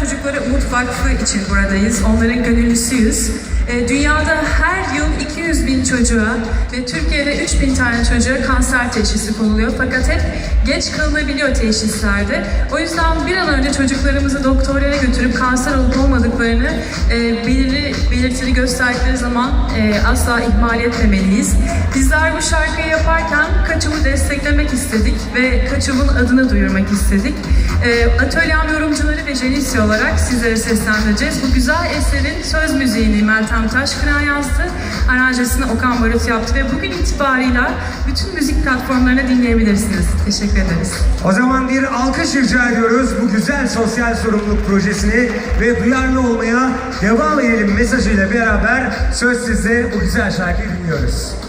Çocuklara Umut Vakfı için buradayız. Onların gönüllüsüyüz. Ee, Dünyada her yıl 200 bin çocuğa ve Türkiye'de 3 bin tane çocuğa kanser teşhisi konuluyor. Fakat hep geç kalınabiliyor teşhislerde. O yüzden bir an önce çocuklarımızı doktorlara götürüp kanser olup olmadıklarını e, belirli belirtili gösterdikleri zaman e, asla ihmal etmemeliyiz. Bizler bu şarkıyı yaparken Kaçım'ı desteklemek istedik ve Kaçım'ın adını duyurmak istedik. E, Atölyem yorumcuları ve Jenisi olarak sizlere seslendireceğiz. Bu güzel eserin söz müziğini Meltem Taşkıran yazdı. Aranjesini Okan Barut yaptı ve bugün itibarıyla bütün müzik platformlarına dinleyebilirsiniz. Teşekkür ederiz. O zaman bir alkış rica ediyoruz bu güzel sosyal sorumluluk projesini ve duyarlı olmaya devam edelim mesajıyla beraber söz sizde bu güzel şarkıyı dinliyoruz.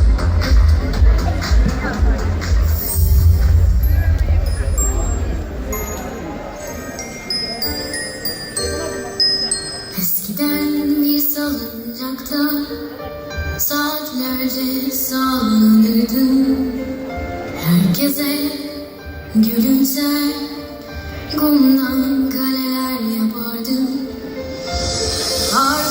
Salıncakta saatlerce sallanırdım Herkese gülümser kumdan kaleler yapardım Arkadaşlarım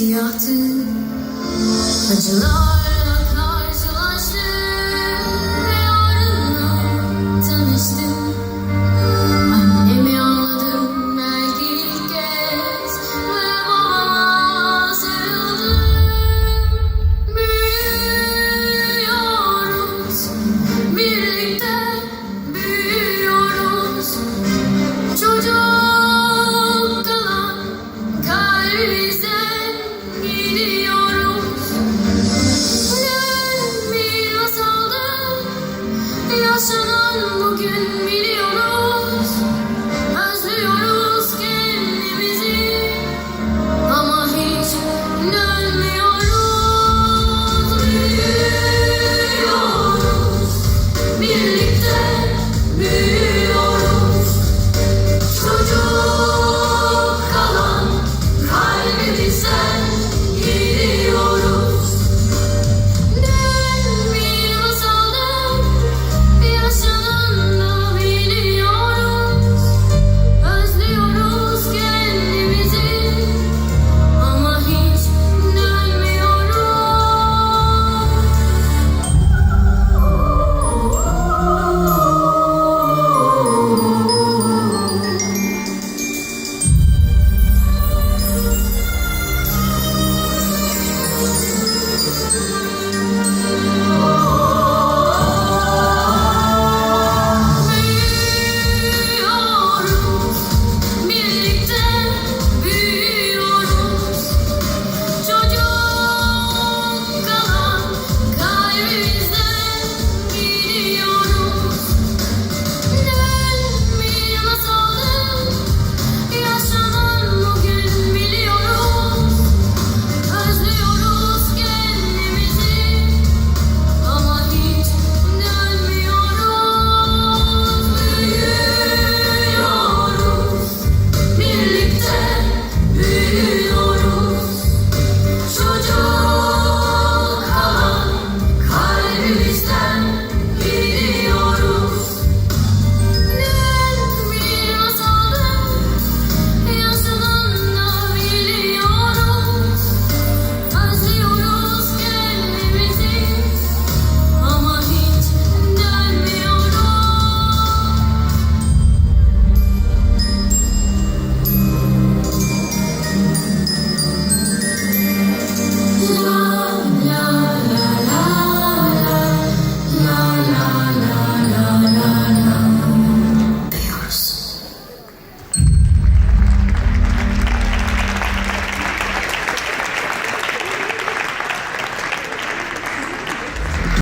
siyahtı Acılar